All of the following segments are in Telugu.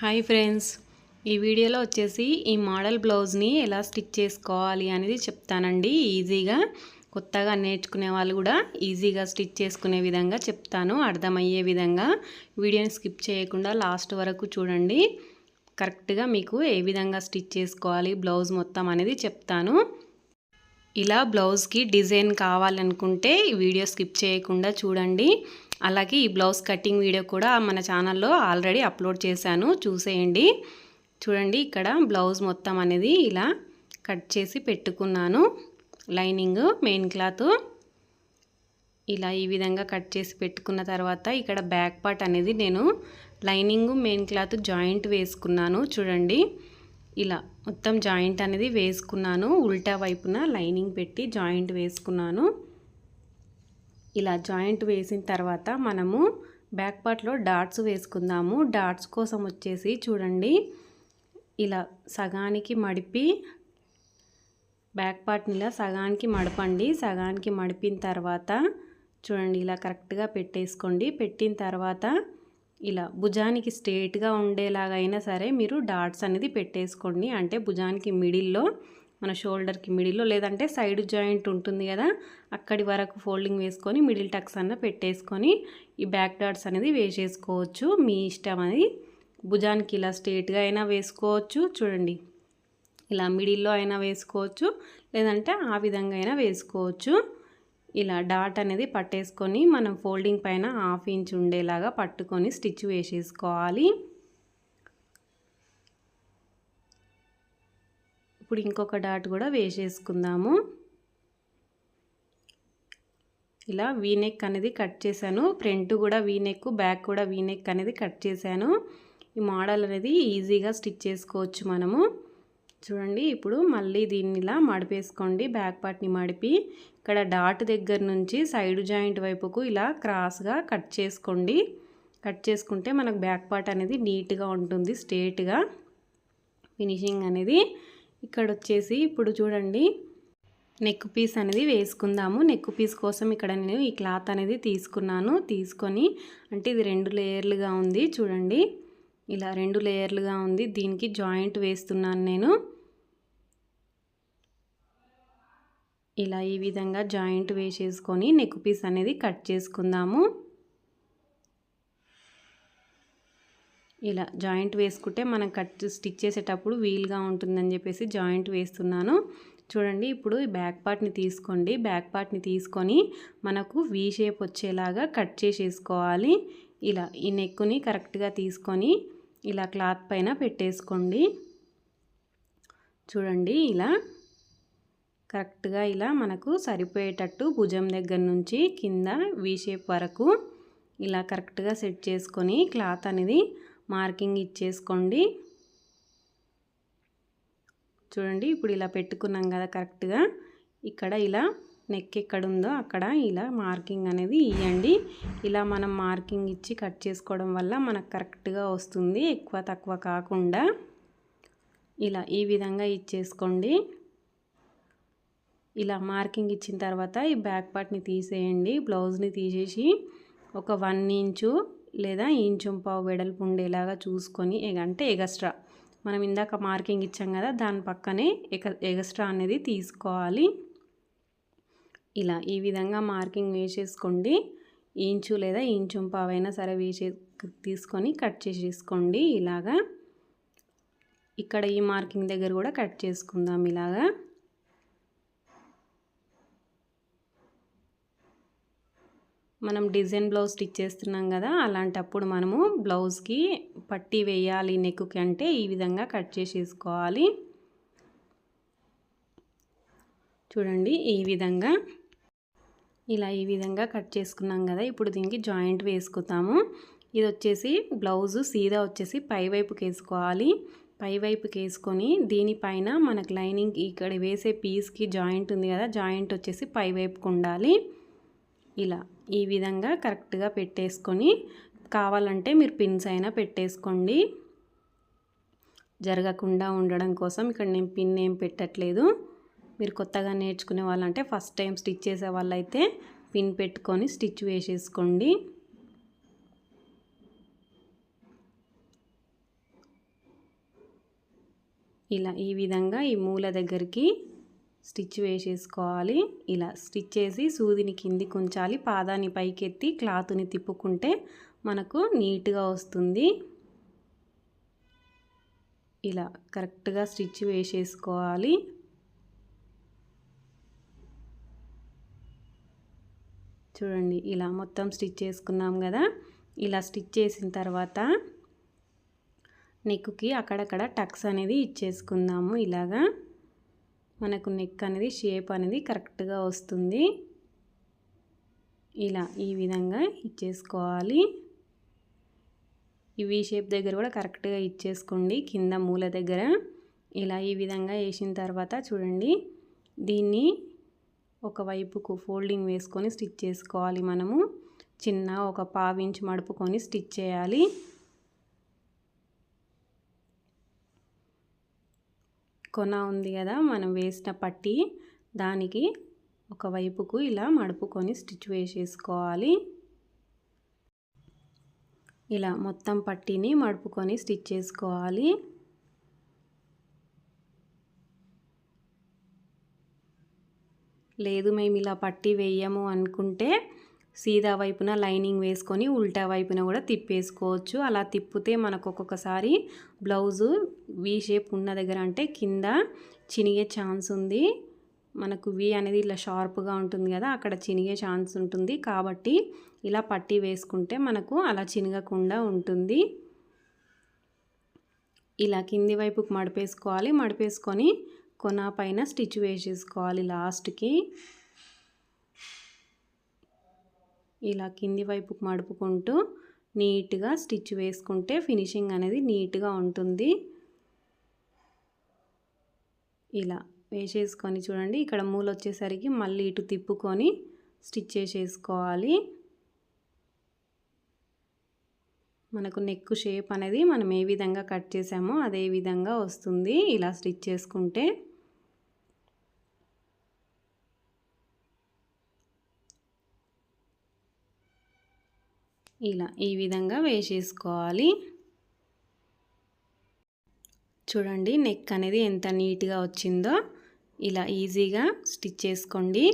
Hi friends. ఈ వీడియోలో వచ్చేసి ఈ మోడల్ బ్లౌజ్ని ఎలా స్టిచ్ చేసుకోవాలి అనేది చెప్తానండి. ఈజీగా కొత్తగా నేర్చుకునే వాళ్ళు కూడా ఈజీగా స్టిచ్ చేసుకునే విధంగా చెప్తాను. అర్థమయ్యే విధంగా. వీడియోని స్కిప్ చేయకుండా లాస్ట్ వరకు చూడండి. కరెక్ట్గా మీకు ఏ విధంగా స్టిచ్ చేసుకోవాలి బ్లౌజ్ మొత్తం అనేది చెప్తాను. ఇలా బ్లౌజ్కి డిజైన్ కావాలనుకుంటే వీడియో స్కిప్ చేయకుండా చూడండి. అలాగే ఈ బ్లౌజ్ కటింగ్ వీడియో కూడా మన ఛానల్లో ఆల్రెడీ అప్లోడ్ చేశాను. చూసేయండి. చూడండి ఇక్కడ బ్లౌజ్ మొత్తం అనేది ఇలా కట్ చేసి పెట్టుకున్నాను. లైనింగ్ మెయిన్ క్లాత్ ఇలా ఈ విధంగా కట్ చేసి పెట్టుకున్న తర్వాత ఇక్కడ బ్యాక్ పార్ట్ అనేది నేను లైనింగ్ మెయిన్ క్లాత్ జాయింట్ వేసుకున్నాను. చూడండి ఇలా మొత్తం జాయింట్ అనేది వేసుకున్నాను. ఉల్టా వైపున లైనింగ్ పెట్టి జాయింట్ వేసుకున్నాను. ఇలా జాయింట్ వేసిన తర్వాత మనము బ్యాక్ పార్ట్లో డాట్స్ వేసుకుందాము. డాట్స్ కోసం వచ్చేసి చూడండి. ఇలా సగానికి మడిపి బ్యాక్ పార్ట్ని ఇలా సగానికి మడపండి. సగానికి మడిపిన తర్వాత చూడండి ఇలా కరెక్ట్గా పెట్టేసుకోండి. పెట్టిన తర్వాత ఇలా భుజానికి స్ట్రేట్గా ఉండేలాగా అయినా సరే మీరు డాట్స్ అనేది పెట్టేసుకోండి. అంటే భుజానికి మిడిల్లో మన షోల్డర్కి మిడిల్లో లేదంటే సైడ్ జాయింట్ ఉంటుంది కదా అక్కడి వరకు ఫోల్డింగ్ వేసుకొని మిడిల్ టక్స్ అన్న పెట్టేసుకొని ఈ బ్యాక్ డాట్స్ అనేది వేసేసుకోవచ్చు. మీ ఇష్టం అది. భుజానికి ఇలా స్ట్రేట్గా అయినా వేసుకోవచ్చు. చూడండి. ఇలా మిడిల్లో అయినా వేసుకోవచ్చు. లేదంటే ఆ విధంగా అయినా వేసుకోవచ్చు. ఇలా డాట్ అనేది పట్టేసుకొని మనం ఫోల్డింగ్ పైన హాఫ్ ఇంచ్ ఉండేలాగా పట్టుకొని స్టిచ్ వేసేసుకోవాలి. ఇప్పుడు ఇంకొక డాట్ కూడా వేసేసుకుందాము. ఇలా వీనెక్ అనేది కట్ చేశాను. ఫ్రంట్ కూడా వీనెక్ బ్యాక్ కూడా వీనెక్ అనేది కట్ చేశాను. ఈ మోడల్ అనేది ఈజీగా స్టిచ్ చేసుకోవచ్చు మనము. చూడండి ఇప్పుడు మళ్ళీ దీన్ని ఇలా మడిపేసుకోండి బ్యాక్ పార్ట్ని మడిపి. ఇక్కడ డాట్ దగ్గర నుంచి సైడ్ జాయింట్ వైపుకు ఇలా క్రాస్గా కట్ చేసుకోండి. కట్ చేసుకుంటే మనకు బ్యాక్ పార్ట్ అనేది నీట్గా ఉంటుంది స్ట్రేట్గా. ఫినిషింగ్ అనేది ఇక్కడ వచ్చేసి ఇప్పుడు చూడండి. నెక్ పీస్ అనేది వేసుకుందాము. నెక్ పీస్ కోసం ఇక్కడ నేను ఈ క్లాత్ అనేది తీసుకున్నాను. తీసుకొని అంటే ఇది రెండు లేయర్లుగా ఉంది చూడండి. ఇలా రెండు లేయర్లుగా ఉంది. దీనికి జాయింట్ వేస్తున్నాను నేను. ఇలా ఈ విధంగా జాయింట్ వేసేసుకొని నెక్ పీస్ అనేది కట్ చేసుకుందాము. ఇలా జాయింట్ వేసుకుంటే మనం కట్ స్టిచ్ చేసేటప్పుడు వీల్గా ఉంటుందని చెప్పేసి జాయింట్ వేస్తున్నాను. చూడండి ఇప్పుడు ఈ బ్యాక్ పార్ట్ని తీసుకోండి. బ్యాక్ పార్ట్ని తీసుకొని మనకు వీ షేప్ వచ్చేలాగా కట్ చేసేసుకోవాలి. ఇలా ఈ నెక్కుని కరెక్ట్గా తీసుకొని ఇలా క్లాత్ పైన పెట్టేసుకోండి. చూడండి ఇలా కరెక్ట్గా ఇలా మనకు సరిపోయేటట్టు భుజం దగ్గర నుంచి కింద వీ షేప్ వరకు ఇలా కరెక్ట్గా సెట్ చేసుకొని క్లాత్ అనేది మార్కింగ్ ఇచ్చేసుకోండి. చూడండి ఇప్పుడు ఇలా పెట్టుకున్నాం కదా కరెక్ట్గా. ఇక్కడ ఇలా నెక్ ఎక్కడ ఉందో అక్కడ ఇలా మార్కింగ్ అనేది ఇవ్వండి ఇలా మనం మార్కింగ్ ఇచ్చి కట్ చేసుకోవడం వల్ల మనకు కరెక్ట్గా వస్తుంది ఎక్కువ తక్కువ కాకుండా. ఇలా ఈ విధంగా ఇచ్చేసుకోండి. ఇలా మార్కింగ్ ఇచ్చిన తర్వాత ఈ బ్యాక్ పార్ట్ని తీసేయండి బ్లౌజ్ని తీసేసి ఒక వన్ ఇంచు లేదా ఇంచు పావు వెడల్పు ఉండేలాగా చూసుకొని అంటే ఎగస్ట్రా. మనం ఇందాక మార్కింగ్ ఇచ్చాం కదా దాని పక్కనే ఎగ ఎగస్ట్రా అనేది తీసుకోవాలి. ఇలా ఈ విధంగా మార్కింగ్ వేసేసుకోండి. ఇంచు లేదా ఇంచు పావైనా సరే వేసే తీసుకొని కట్ చేసేసుకోండి ఇలాగా. ఇక్కడ ఈ మార్కింగ్ దగ్గర కూడా కట్ చేసుకుందాం ఇలాగా. మనం డిజైన్ బ్లౌజ్ స్టిచ్ చేస్తున్నాం కదా అలాంటప్పుడు మనము బ్లౌజ్కి పట్టీ వేయాలి నెక్కి అంటే ఈ విధంగా కట్ చేసేసుకోవాలి. చూడండి ఈ విధంగా. ఇలా ఈ విధంగా కట్ చేసుకున్నాం కదా ఇప్పుడు దీనికి జాయింట్ వేసుకుతాము. ఇది వచ్చేసి బ్లౌజు సీదా వచ్చేసి పై వైపుకి వేసుకోవాలి. పై వైపుకి వేసుకొని దీనిపైన మనకు లైనింగ్ ఇక్కడ వేసే పీస్కి జాయింట్ ఉంది కదా జాయింట్ వచ్చేసి పైవైపుకు ఉండాలి. ఇలా. ఈ విధంగా కరెక్ట్గా పెట్టేసుకొని కావాలంటే మీరు పిన్స్ అయినా పెట్టేసుకోండి. జరగకుండా ఉండడం కోసం ఇక్కడ నేను పిన్ ఏం పెట్టట్లేదు. మీరు కొత్తగా నేర్చుకునే వాళ్ళంటే ఫస్ట్ టైం స్టిచ్ చేసే వాళ్ళైతే పిన్ పెట్టుకొని స్టిచ్ వేసేసుకోండి. ఇలా ఈ విధంగా ఈ మూల దగ్గరికి స్టిచ్ వేసేసుకోవాలి. ఇలా స్టిచ్ చేసి సూదిని కిందికి ఉంచాలి పాదాన్ని పైకెత్తి క్లాత్ని తిప్పుకుంటే మనకు నీట్గా వస్తుంది. ఇలా కరెక్ట్గా స్టిచ్ వేసేసుకోవాలి. చూడండి ఇలా మొత్తం స్టిచ్ చేసుకున్నాం కదా. ఇలా స్టిచ్ చేసిన తర్వాత నెక్కి అక్కడక్కడ టక్స్ అనేది ఇచ్చేసుకుందాము ఇలాగా. మనకు నెక్ అనేది షేప్ అనేది కరెక్ట్గా వస్తుంది. ఇలా ఈ విధంగా ఇచ్చేసుకోవాలి. ఈ షేప్ దగ్గర కూడా కరెక్ట్గా ఇచ్చేసుకోండి. కింద మూల దగ్గర ఇలా ఈ విధంగా వేసిన తర్వాత చూడండి. దీన్ని ఒకవైపుకు ఫోల్డింగ్ వేసుకొని స్టిచ్ చేసుకోవాలి మనము. చిన్న ఒక పావించి మడుపుకొని స్టిచ్ చేయాలి. కొన ఉంది కదా మనం వేసిన పట్టి దానికి ఒకవైపుకు ఇలా మడుపుకొని స్టిచ్ వేసేసుకోవాలి. ఇలా మొత్తం పట్టీని మడుపుకొని స్టిచ్ చేసుకోవాలి. లేదు మేము ఇలా పట్టి వేయము అనుకుంటే సీదా వైపున లైనింగ్ వేసుకొని ఉల్టా వైపున కూడా తిప్పేసుకోవచ్చు. అలా తిప్పితే మనకు ఒక్కొక్కసారి బ్లౌజు వీ షేప్ ఉన్న దగ్గర అంటే కింద చినిగే ఛాన్స్ ఉంది. మనకు వి అనేది ఇలా షార్ప్గా ఉంటుంది కదా అక్కడ చినిగే ఛాన్స్ ఉంటుంది. కాబట్టి ఇలా పట్టి వేసుకుంటే మనకు అలా చినగకుండా ఉంటుంది. ఇలా కింది వైపుకి మడిపేసుకోవాలి. మడిపేసుకొని కొన పైన స్టిచ్ వేసేసుకోవాలి లాస్ట్కి. ఇలా కింది వైపుకి మడుపుకుంటూ నీట్గా స్టిచ్ వేసుకుంటే ఫినిషింగ్ అనేది నీట్గా ఉంటుంది. ఇలా వేసేసుకొని చూడండి. ఇక్కడ మూలు వచ్చేసరికి మళ్ళీ ఇటు తిప్పుకొని స్టిచ్ చేసేసుకోవాలి. మనకు నెక్ షేప్ అనేది మనం ఏ విధంగా కట్ చేసామో అదే విధంగా వస్తుంది. ఇలా స్టిచ్ చేసుకుంటే ఇలా ఈ విధంగా వేసేసుకోవాలి. చూడండి నెక్ అనేది ఎంత నీట్గా వచ్చిందో ఇలా ఈజీగా స్టిచ్ చేసుకోండి.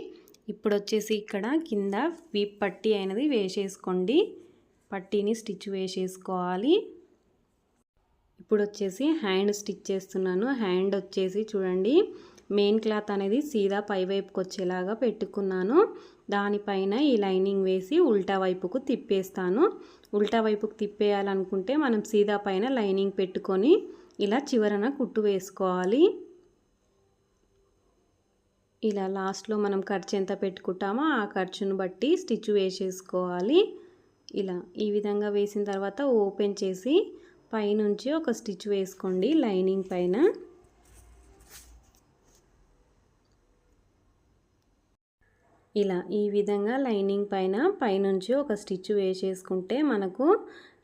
ఇప్పుడు వచ్చేసి ఇక్కడ కింద వీప్ పట్టీ అనేది వేసేసుకోండి. పట్టీని స్టిచ్ వేసేసుకోవాలి. ఇప్పుడు వచ్చేసి హ్యాండ్ స్టిచ్ చేస్తున్నాను. హ్యాండ్ వచ్చేసి చూడండి మెయిన్ క్లాత్ అనేది సీదా పైవైపుకి వచ్చేలాగా పెట్టుకున్నాను. దానిపైన ఈ లైనింగ్ వేసి ఉల్టా వైపుకు తిప్పేస్తాను. ఉల్టా వైపుకు తిప్పేయాలనుకుంటే మనం సీదా పైన లైనింగ్ పెట్టుకొని ఇలా చివరన కుట్టు వేసుకోవాలి. ఇలా లాస్ట్లో మనం ఖర్చు ఎంత పెట్టుకుంటామో ఆ ఖర్చును బట్టి స్టిచ్ వేసేసుకోవాలి. ఇలా ఈ విధంగా వేసిన తర్వాత ఓపెన్ చేసి పైనుంచి ఒక స్టిచ్ వేసుకోండి లైనింగ్ పైన. ఇలా ఈ విధంగా లైనింగ్ పైన పైనుంచి ఒక స్టిచ్ వేసేసుకుంటే మనకు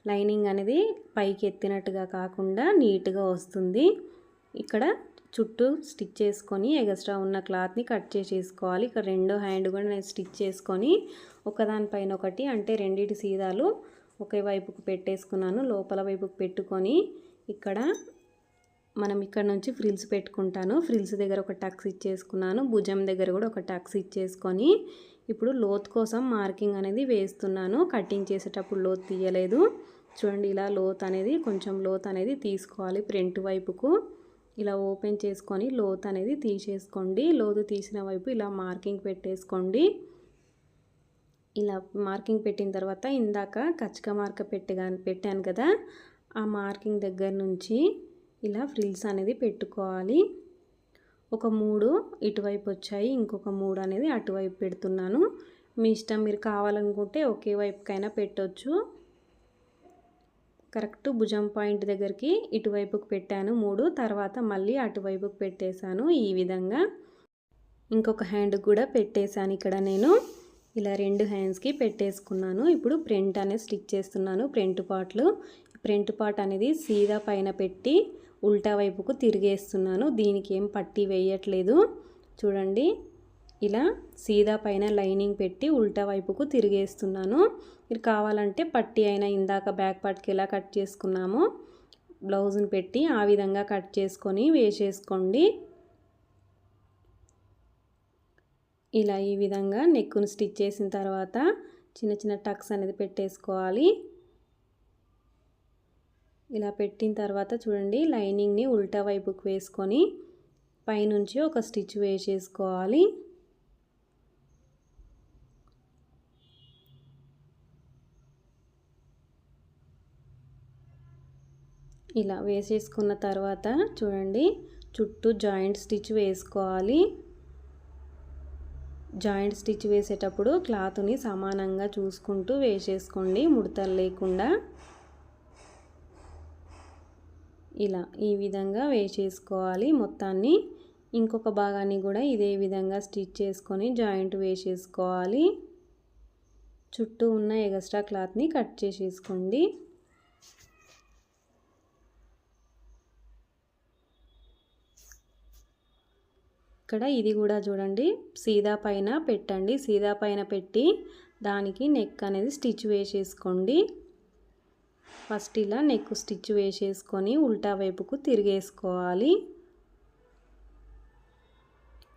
లైనింగ్ అనేది పైకి ఎత్తినట్టుగా కాకుండా నీట్గా వస్తుంది. ఇక్కడ చుట్టూ స్టిచ్ చేసుకొని ఎగస్ట్రా ఉన్న క్లాత్ని కట్ చేసేసుకోవాలి. ఇక్కడ రెండో హ్యాండ్ కూడా నేను స్టిచ్ చేసుకొని ఒకదానిపైన ఒకటి అంటే రెండింటి సీదాలు ఒకే వైపుకు పెట్టేసుకున్నాను. లోపల వైపుకు పెట్టుకొని ఇక్కడ మనం ఇక్కడ నుంచి ఫ్రిల్స్ పెట్టుకుంటాను. ఫ్రిల్స్ దగ్గర ఒక టక్స్ ఇచ్చేసుకున్నాను. భుజం దగ్గర కూడా ఒక టక్స్ ఇచ్చేసుకొని ఇప్పుడు లోత్ కోసం మార్కింగ్ అనేది వేస్తున్నాను. కటింగ్ చేసేటప్పుడు లోత్ తీయలేదు. చూడండి ఇలా లోత్ అనేది కొంచెం లోత్ అనేది తీసుకోవాలి ఫ్రంట్ వైపుకు. ఇలా ఓపెన్ చేసుకొని లోత్ అనేది తీసేసుకోండి. లోతు తీసిన వైపు ఇలా మార్కింగ్ పెట్టేసుకోండి. ఇలా మార్కింగ్ పెట్టిన తర్వాత ఇందాక కచ్చక మార్క పెట్టగా పెట్టాను కదా ఆ మార్కింగ్ దగ్గర నుంచి ఇలా ఫ్రిల్స్ అనేది పెట్టుకోవాలి. ఒక మూడు ఇటువైపు వచ్చాయి. ఇంకొక మూడు అనేది అటువైపు పెడుతున్నాను. మీ ఇష్టం మీరు కావాలనుకుంటే ఒకే వైపుకైనా పెట్టవచ్చు కరెక్ట్ భుజం పాయింట్ దగ్గరికి ఇటువైపుకు పెట్టాను మూడు. తర్వాత మళ్ళీ అటువైపుకు పెట్టేశాను ఈ విధంగా. ఇంకొక హ్యాండ్ కూడా పెట్టేశాను ఇక్కడ నేను. ఇలా రెండు హ్యాండ్స్కి పెట్టేసుకున్నాను. ఇప్పుడు ప్రింట్ అనేది స్టిచ్ చేస్తున్నాను ప్రింట్ పార్ట్లు. ప్రింట్ పార్ట్ అనేది సీదా పైన పెట్టి ఉల్టా వైపుకు తిరిగేస్తున్నాను. దీనికి ఏం పట్టి వేయట్లేదు. చూడండి. ఇలా సీదా పైన లైనింగ్ పెట్టి ఉల్టా వైపుకు తిరిగేస్తున్నాను. మీరు కావాలంటే పట్టి అయినా ఇందాక బ్యాక్ పార్ట్కి ఎలా కట్ చేసుకున్నామో బ్లౌజ్ని పెట్టి ఆ విధంగా కట్ చేసుకొని వేసేసుకోండి. ఇలా ఈ విధంగా నెక్కును స్టిచ్ చేసిన తర్వాత చిన్న చిన్న టక్స్ అనేది పెట్టేసుకోవాలి. ఇలా పెట్టిన తర్వాత చూడండి లైనింగ్ని ఉల్టా వైపుకు వేసుకొని పైనుంచి ఒక స్టిచ్ వేసేసుకోవాలి ఇలా వేసేసుకున్న తర్వాత చూడండి చుట్టూ జాయింట్ స్టిచ్ వేసుకోవాలి. జాయింట్ స్టిచ్ వేసేటప్పుడు క్లాత్ని సమానంగా చూసుకుంటూ వేసేసుకోండి ముడతలు లేకుండా. ఇలా ఈ విధంగా వేసేసుకోవాలి. మొత్తాన్ని ఇంకొక భాగాన్ని కూడా ఇదే విధంగా స్టిచ్ చేసుకొని జాయింట్ వేసేసుకోవాలి. చుట్టూ ఉన్న ఎగస్ట్రా క్లాత్ని కట్ చేసేసుకోండి. ఇక్కడ ఇది కూడా చూడండి సీదా పైన పెట్టండి. సీదా పైన పెట్టి దానికి నెక్ అనేది స్టిచ్ వేసేసుకోండి. ఫస్ట్ ఇలా నెక్ స్టిచ్ వేసేసుకొని ఉల్టా వైపుకు తిరిగేసుకోవాలి.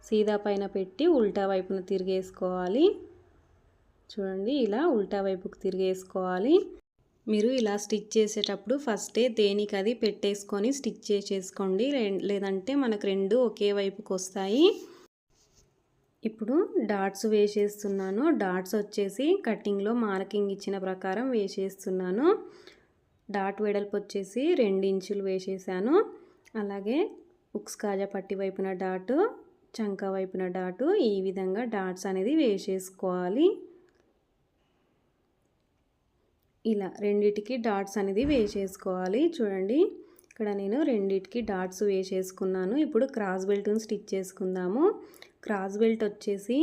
సీదా పైన పెట్టి ఉల్టా వైపున తిరిగేసుకోవాలి. చూడండి ఇలా ఉల్టా వైపుకు తిరిగేసుకోవాలి. మీరు ఇలా స్టిచ్ చేసేటప్పుడు ఫస్టే దేనికి అది పెట్టేసుకొని స్టిచ్ చేసేసుకోండి. లేదంటే మనకు రెండు ఒకే వైపుకి వస్తాయి. ఇప్పుడు డాట్స్ వేసేస్తున్నాను. డాట్స్ వచ్చేసి కటింగ్లో మార్కింగ్ ఇచ్చిన ప్రకారం వేసేస్తున్నాను. డాట్ వెడల్పు వచ్చేసి రెండు ఇంచులు వేసేసాను. అలాగే ఉక్స్ కాజా పట్టి వైపున డాటు చంకా వైపున డాటు ఈ విధంగా డాట్స్ అనేది వేసేసుకోవాలి. ఇలా రెండిటికి డాట్స్ అనేది వేసేసుకోవాలి. చూడండి ఇక్కడ నేను రెండిటికి డాట్స్ వేసేసుకున్నాను. ఇప్పుడు క్రాస్ బెల్ట్ని స్టిచ్ చేసుకుందాము. క్రాస్ బెల్ట్ వచ్చేసి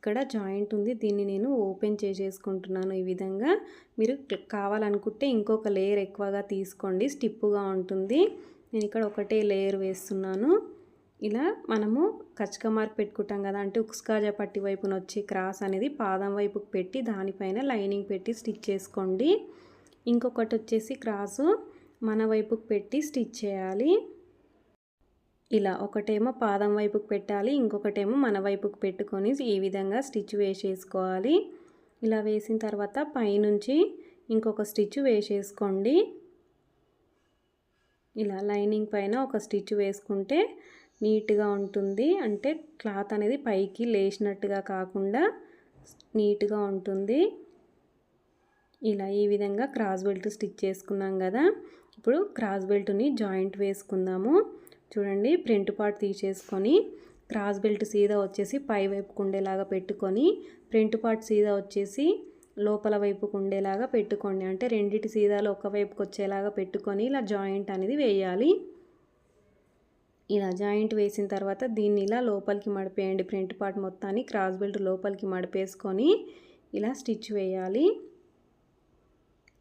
ఇక్కడ జాయింట్ ఉంది. దీన్ని నేను ఓపెన్ చేసేసుకుంటున్నాను ఈ విధంగా. మీరు కావాలనుకుంటే ఇంకొక లేయర్ ఎక్కువగా తీసుకోండి. స్టిప్పుగా ఉంటుంది. నేను ఇక్కడ ఒకటే లేయర్ వేస్తున్నాను. ఇలా మనము కచ్చక మార్క్ పెట్టుకుంటాం కదా అంటే ఉక్స్కాజా పట్టి వైపున వచ్చే క్రాస్ అనేది పాదం వైపుకి పెట్టి దానిపైన లైనింగ్ పెట్టి స్టిచ్ చేసుకోండి. ఇంకొకటి వచ్చేసి క్రాసు మన వైపుకి పెట్టి స్టిచ్ చేయాలి. ఇలా ఒకటేమో పాదం వైపుకి పెట్టాలి ఇంకొకటేమో మన వైపుకి పెట్టుకొని ఈ విధంగా స్టిచ్ వేసేసుకోవాలి. ఇలా వేసిన తర్వాత పైనుంచి ఇంకొక స్టిచ్ వేసేసుకోండి. ఇలా లైనింగ్ పైన ఒక స్టిచ్ వేసుకుంటే నీట్గా ఉంటుంది. అంటే క్లాత్ అనేది పైకి లేచినట్టుగా కాకుండా నీట్గా ఉంటుంది. ఇలా ఈ విధంగా క్రాస్ బెల్ట్ స్టిచ్ చేసుకున్నాం కదా. ఇప్పుడు క్రాస్ బెల్ట్ని జాయింట్ వేసుకుందాము. చూడండి ప్రింట్ పార్ట్ తీసేసుకొని క్రాస్ బెల్ట్ సీదా వచ్చేసి పై వైపుకు ఉండేలాగా పెట్టుకొని ప్రింట్ పార్ట్ సీదా వచ్చేసి లోపల వైపుకు ఉండేలాగా పెట్టుకోండి. అంటే రెండిటి సీదాలు ఒక వైపుకి వచ్చేలాగా పెట్టుకొని ఇలా జాయింట్ అనేది వేయాలి. ఇలా జాయింట్ వేసిన తర్వాత దీన్ని ఇలా లోపలికి మడిపేయండి. ప్రింట్ పార్ట్ మొత్తాన్ని క్రాస్ బెల్ట్ లోపలికి మడిపేసుకొని ఇలా స్టిచ్ వేయాలి.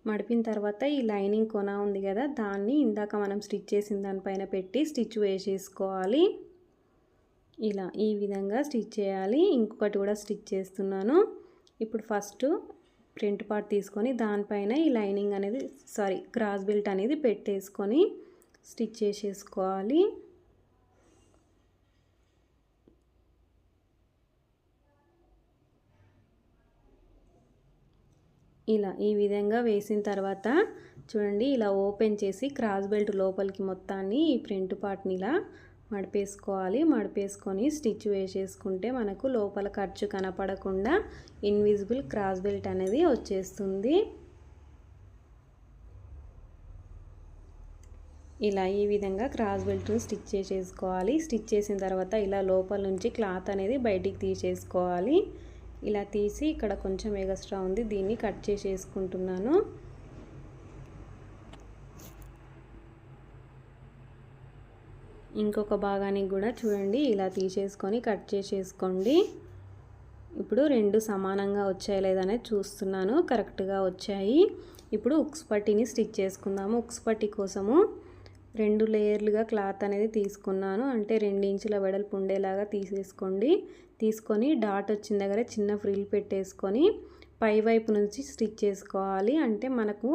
మడిపిన తర్వాత ఈ లైనింగ్ కొన ఉంది కదా దాన్ని ఇందాక మనం స్టిచ్ చేసిన దానిపైన పెట్టి స్టిచ్ వేసేసుకోవాలి ఇలా ఈ విధంగా స్టిచ్ చేయాలి. ఇంకొకటి కూడా స్టిచ్ చేస్తున్నాను. ఇప్పుడు ఫస్ట్ ప్రింట్ పార్ట్ తీసుకొని దానిపైన ఈ లైనింగ్ అనేది సారీ క్రాస్ బెల్ట్ అనేది పెట్టేసుకొని స్టిచ్ చేసేసుకోవాలి. ఇలా ఈ విధంగా వేసిన తర్వాత చూడండి ఇలా ఓపెన్ చేసి క్రాస్ బెల్ట్ లోపలికి మొత్తాన్ని ఈ ప్రింట్ పార్ట్ని ఇలా మడిపేసుకోవాలి. మడిపేసుకొని స్టిచ్ వేసేసుకుంటే మనకు లోపల ఖర్చు కనపడకుండా ఇన్విజిబుల్ క్రాస్ బెల్ట్ అనేది వచ్చేస్తుంది. ఇలా ఈ విధంగా క్రాస్ బెల్ట్ను స్టిచ్ చేసేసుకోవాలి. స్టిచ్ చేసిన తర్వాత ఇలా లోపల నుంచి క్లాత్ అనేది బయటికి తీసేసుకోవాలి. ఇలా తీసి ఇక్కడ కొంచెం ఎగస్ట్రా ఉంది దీన్ని కట్ చేసేసుకుంటున్నాను. ఇంకొక భాగానికి కూడా చూడండి ఇలా తీసేసుకొని కట్ చేసేసుకోండి. ఇప్పుడు రెండు సమానంగా వచ్చాయి లేదనేది చూస్తున్నాను కరెక్ట్గా వచ్చాయి. ఇప్పుడు ఉక్స్ పట్టీని స్టిచ్ చేసుకుందాము. ఉక్స్ పట్టీ కోసము రెండు లేయర్లుగా క్లాత్ అనేది తీసుకున్నాను. అంటే రెండు ఇంచుల వెడల్పు ఉండేలాగా తీసేసుకోండి. తీసుకొని డాట్ వచ్చిన దగ్గర చిన్న ఫ్రిల్ పెట్టేసుకొని పై వైపు నుంచి స్టిచ్ చేసుకోవాలి. అంటే మనకు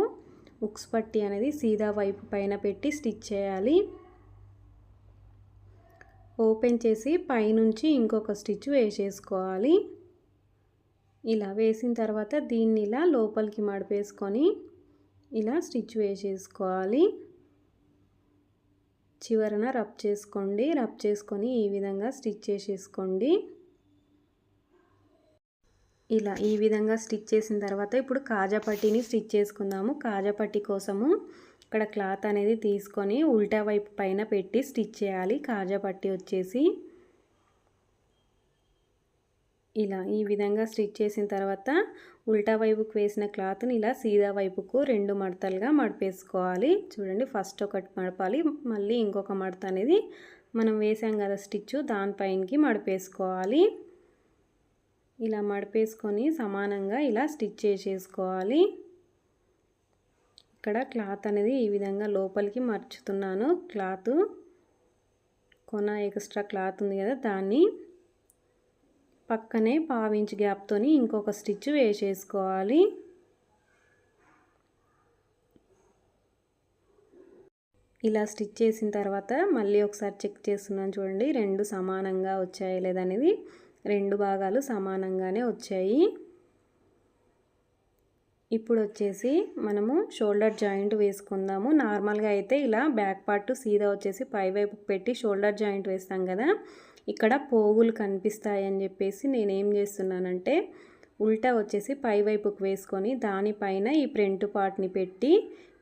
ఉక్స్ పట్టి అనేది సీదా వైపు పైన పెట్టి స్టిచ్ చేయాలి. ఓపెన్ చేసి పైనుంచి ఇంకొక స్టిచ్ వేసేసుకోవాలి. ఇలా వేసిన తర్వాత దీన్ని ఇలా లోపలికి మడిపేసుకొని ఇలా స్టిచ్ వేసేసుకోవాలి. చివరన రబ్ చేసుకోండి. రబ్ చేసుకొని ఈ విధంగా స్టిచ్ చేసేసుకోండి. ఇలా ఈ విధంగా స్టిచ్ చేసిన తర్వాత ఇప్పుడు కాజా పట్టీని స్టిచ్ చేసుకుందాము. కాజా పట్టీ కోసము ఇక్కడ క్లాత్ అనేది తీసుకొని ఉల్టా వైపు పైన పెట్టి స్టిచ్ చేయాలి. కాజా పట్టీ వచ్చేసి ఇలా ఈ విధంగా స్టిచ్ చేసిన తర్వాత ఉల్టా వైపుకు వేసిన క్లాత్ని ఇలా సీదా వైపుకు రెండు మడతలుగా మడిపేసుకోవాలి. చూడండి ఫస్ట్ ఒకటి మడపాలి మళ్ళీ ఇంకొక మడత అనేది మనం వేసాం కదా స్టిచ్ దానిపైనకి మడిపేసుకోవాలి. ఇలా మడిపేసుకొని సమానంగా ఇలా స్టిచ్ చేసేసుకోవాలి. ఇక్కడ క్లాత్ అనేది ఈ విధంగా లోపలికి మర్చుతున్నాను. క్లాత్ కొన ఎక్స్ట్రా క్లాత్ ఉంది కదా దాన్ని. పక్కనే పావించి గ్యాప్తో ఇంకొక స్టిచ్ వేసేసుకోవాలి. ఇలా స్టిచ్ చేసిన తర్వాత మళ్ళీ ఒకసారి చెక్ చేస్తున్నాను చూడండి రెండు సమానంగా వచ్చాయి లేదనేది రెండు భాగాలు సమానంగానే వచ్చాయి. ఇప్పుడు వచ్చేసి మనము షోల్డర్ జాయింట్ వేసుకుందాము. నార్మల్గా అయితే ఇలా బ్యాక్ పార్ట్ సీదా వచ్చేసి పైవైపు పెట్టి షోల్డర్ జాయింట్ వేస్తాం కదా. ఇక్కడ పోగులు కనిపిస్తాయని చెప్పేసి నేను ఏం చేస్తున్నానంటే ఉల్టా వచ్చేసి పై వైపుకు వేసుకొని దానిపైన ఈ ప్రింట్ పార్ట్ని పెట్టి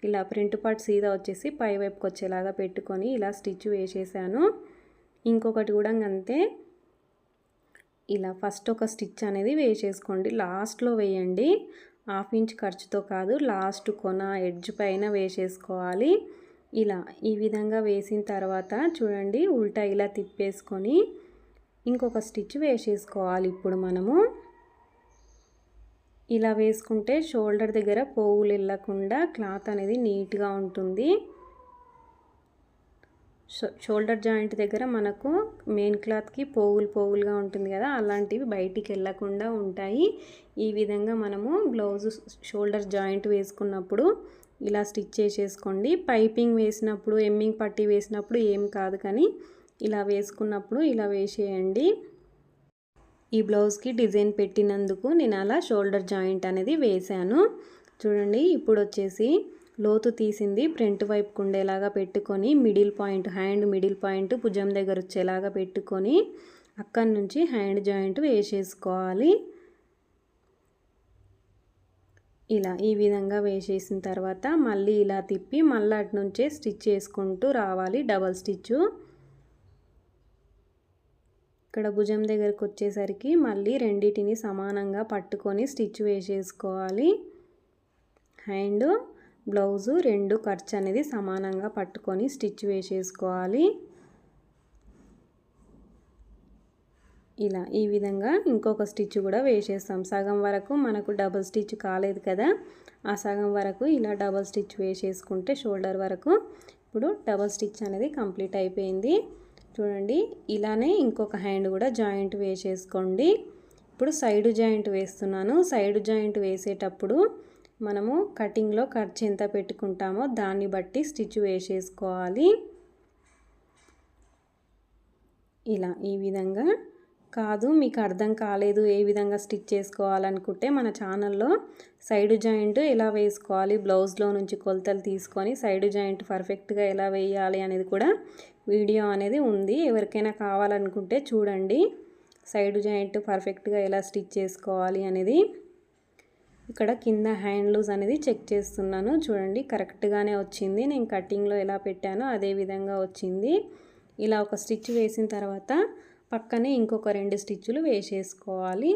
ఇలా ప్రింట్ పార్ట్ సీదా వచ్చేసి పైవైపుకి వచ్చేలాగా పెట్టుకొని ఇలా స్టిచ్ వేసేసాను. ఇంకొకటి కూడా అంతే. ఇలా ఫస్ట్ ఒక స్టిచ్ అనేది వేసేసుకోండి. లాస్ట్లో వేయండి. హాఫ్ ఇంచ్ ఖర్చుతో కాదు లాస్ట్ కొన ఎడ్జ్ పైన వేసేసుకోవాలి. ఇలా ఈ విధంగా వేసిన తర్వాత చూడండి ఉల్టా ఇలా తిప్పేసుకొని ఇంకొక స్టిచ్ వేసేసుకోవాలి ఇప్పుడు మనము. ఇలా వేసుకుంటే షోల్డర్ దగ్గర పోగులు వెళ్ళకుండా క్లాత్ అనేది నీట్గా ఉంటుంది. షోల్డర్ జాయింట్ దగ్గర మనకు మెయిన్ క్లాత్కి పోగులు పోగులుగా ఉంటుంది కదా అలాంటివి బయటికి వెళ్ళకుండా ఉంటాయి. ఈ విధంగా మనము బ్లౌజ్ షోల్డర్ జాయింట్ వేసుకున్నప్పుడు ఇలా స్టిచ్ చేసేసుకోండి. పైపింగ్ వేసినప్పుడు ఎమ్మింగ్ పట్టి వేసినప్పుడు ఏం కాదు కానీ ఇలా వేసుకున్నప్పుడు ఇలా వేసేయండి. ఈ బ్లౌజ్కి డిజైన్ పెట్టినందుకు నేను అలా షోల్డర్ జాయింట్ అనేది వేశాను. చూడండి ఇప్పుడు వచ్చేసి లోతు తీసింది ఫ్రంట్ వైపుకు ఉండేలాగా పెట్టుకొని middle point hand middle point భుజం దగ్గర వచ్చేలాగా పెట్టుకొని అక్కడి నుంచి హ్యాండ్ జాయింట్ వేసేసుకోవాలి. ఇలా ఈ విధంగా వేసేసిన తర్వాత మళ్ళీ ఇలా తిప్పి మళ్ళీ అటు నుంచే స్టిచ్ చేసుకుంటూ రావాలి డబల్ స్టిచ్చు. ఇక్కడ భుజం దగ్గరకు వచ్చేసరికి మళ్ళీ రెండింటిని సమానంగా పట్టుకొని స్టిచ్ వేసేసుకోవాలి. హ్యాండ్ బ్లౌజు రెండు ఖర్చు అనేది సమానంగా పట్టుకొని స్టిచ్ వేసేసుకోవాలి. ఇలా ఈ విధంగా ఇంకొక స్టిచ్ కూడా వేసేస్తాం. సగం వరకు మనకు డబుల్ స్టిచ్ కాలేదు కదా ఆ సగం వరకు ఇలా డబుల్ స్టిచ్ వేసేసుకుంటే షోల్డర్ వరకు ఇప్పుడు డబుల్ స్టిచ్ అనేది కంప్లీట్ అయిపోయింది. చూడండి ఇలానే ఇంకొక హ్యాండ్ కూడా జాయింట్ వేసేసుకోండి. ఇప్పుడు సైడ్ జాయింట్ వేస్తున్నాను. సైడ్ జాయింట్ వేసేటప్పుడు మనము కటింగ్లో ఖర్చు ఎంత పెట్టుకుంటామో దాన్ని బట్టి స్టిచ్ వేసేసుకోవాలి. ఇలా ఈ విధంగా. కాదు మీకు అర్థం కాలేదు ఏ విధంగా స్టిచ్ చేసుకోవాలనుకుంటే మన ఛానల్లో సైడ్ జాయింట్ ఎలా వేసుకోవాలి బ్లౌజ్లో నుంచి కొలతలు తీసుకొని సైడ్ జాయింట్ పర్ఫెక్ట్గా ఎలా వేయాలి అనేది కూడా వీడియో అనేది ఉంది. ఎవరికైనా కావాలనుకుంటే చూడండి. సైడ్ జాయింట్ పర్ఫెక్ట్గా ఎలా స్టిచ్ చేసుకోవాలి అనేది ఇక్కడ కింద హ్యాండ్ లూజ్ అనేది చెక్ చేస్తున్నాను. చూడండి కరెక్ట్గానే వచ్చింది. నేను కటింగ్లో ఎలా పెట్టానో అదే విధంగా వచ్చింది. ఇలా ఒక స్టిచ్ వేసిన తర్వాత పక్కనే ఇంకొక రెండు స్టిచ్చులు వేసేసుకోవాలి.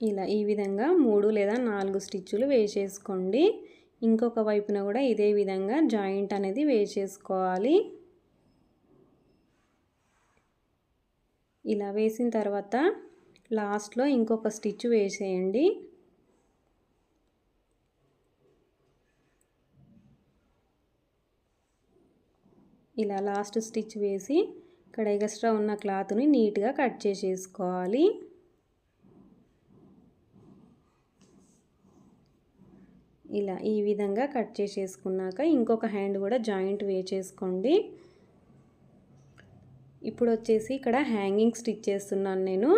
ఇలా ఈ విధంగా మూడు లేదా నాలుగు స్టిచ్చులు వేసేసుకోండి. ఇంకొక వైపున కూడా ఇదే విధంగా జాయింట్ అనేది వేసేసుకోవాలి. ఇలా వేసిన తర్వాత లాస్ట్లో ఇంకొక స్టిచ్ వేసేయండి. ఇలా లాస్ట్ స్టిచ్ వేసి ఇక్కడ ఎగస్ట్రా ఉన్న క్లాత్ని నీట్గా కట్ చేసేసుకోవాలి. ఇలా ఈ విధంగా కట్ చేసేసుకున్నాక ఇంకొక హ్యాండ్ కూడా జాయింట్ వేచేసుకోండి ఇప్పుడు వచ్చేసి ఇక్కడ హ్యాంగింగ్ స్టిచ్ చేస్తున్నాను నేను.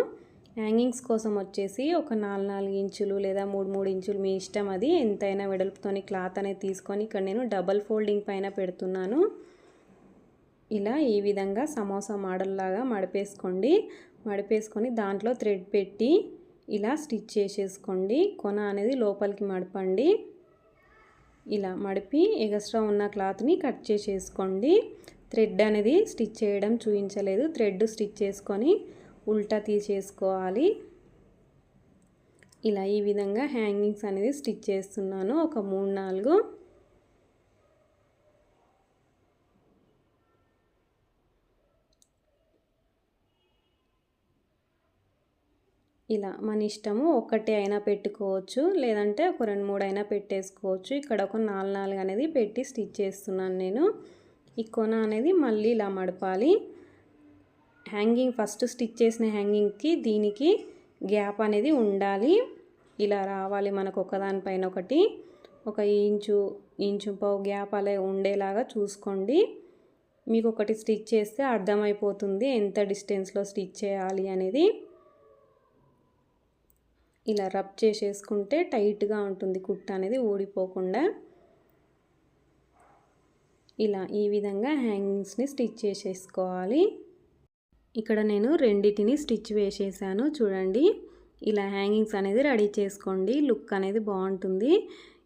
హ్యాంగింగ్స్ కోసం వచ్చేసి ఒక నాలుగు నాలుగు ఇంచులు లేదా మూడు మూడు ఇంచులు మీ ఇష్టం అది. ఎంతైనా వెడల్పుతోని క్లాత్ అనేది తీసుకొని ఇక్కడ నేను డబల్ ఫోల్డింగ్ పైన పెడుతున్నాను. ఇలా ఈ విధంగా సమోసా మోడల్ లాగా మడిపేసుకోండి. మడిపేసుకొని దాంట్లో థ్రెడ్ పెట్టి ఇలా స్టిచ్ చేసేసుకోండి. కొన అనేది లోపలికి మడపండి. ఇలా మడిపి ఎగస్ట్రా ఉన్న క్లాత్ని కట్ చేసేసుకోండి. థ్రెడ్ అనేది స్టిచ్ చేయడం చూపించలేదు. థ్రెడ్ స్టిచ్ చేసుకొని ఉల్టా తీసేసుకోవాలి. ఇలా ఈ విధంగా హ్యాంగింగ్స్ అనేది స్టిచ్ చేస్తున్నాను. ఒక మూడు నాలుగు. ఇలా మన ఇష్టము ఒకటి అయినా పెట్టుకోవచ్చు. లేదంటే ఒక రెండు మూడు అయినా పెట్టేసుకోవచ్చు. ఇక్కడ ఒక నాలుగు నాలుగు అనేది పెట్టి స్టిచ్ చేస్తున్నాను నేను. ఈ కొన అనేది మళ్ళీ ఇలా మడపాలి. హ్యాంగింగ్ ఫస్ట్ స్టిచ్ చేసిన హ్యాంగింగ్కి దీనికి గ్యాప్ అనేది ఉండాలి. ఇలా రావాలి మనకు ఒకదానిపైన ఒకటి. ఒక ఇంచు ఇంచు పావు గ్యాప్ అలా ఉండేలాగా చూసుకోండి. మీకు ఒకటి స్టిచ్ చేస్తే అర్థమైపోతుంది ఎంత డిస్టెన్స్లో స్టిచ్ చేయాలి అనేది. ఇలా రబ్ చేసేసుకుంటే టైట్గా ఉంటుంది కుట్ట అనేది ఊడిపోకుండా. ఇలా ఈ విధంగా హ్యాంగింగ్స్ని స్టిచ్ చేసేసుకోవాలి. ఇక్కడ నేను రెండింటిని స్టిచ్ వేసేసాను చూడండి. ఇలా హ్యాంగింగ్స్ అనేది రెడీ చేసుకోండి లుక్ అనేది బాగుంటుంది.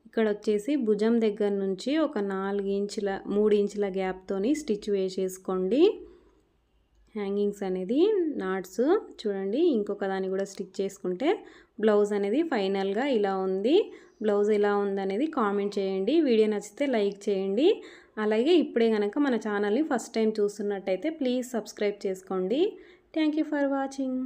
ఇక్కడ వచ్చేసి భుజం దగ్గర నుంచి ఒక నాలుగు ఇంచుల మూడు ఇంచుల గ్యాప్తోని స్టిచ్ వేసేసుకోండి. హ్యాంగింగ్స్ అనేది నాట్స్ చూడండి. ఇంకొక దాన్ని కూడా స్టిచ్ చేసుకుంటే బ్లౌజ్ అనేది ఫైనల్గా ఇలా ఉంది. బ్లౌజ్ ఎలా ఉందనేది కామెంట్ చేయండి. వీడియో నచ్చితే లైక్ చేయండి. అలాగే ఇప్పుడే కనుక మన ఛానల్ని ఫస్ట్ టైం చూస్తున్నట్టయితే ప్లీజ్ సబ్స్క్రైబ్ చేసుకోండి. Thank for watching.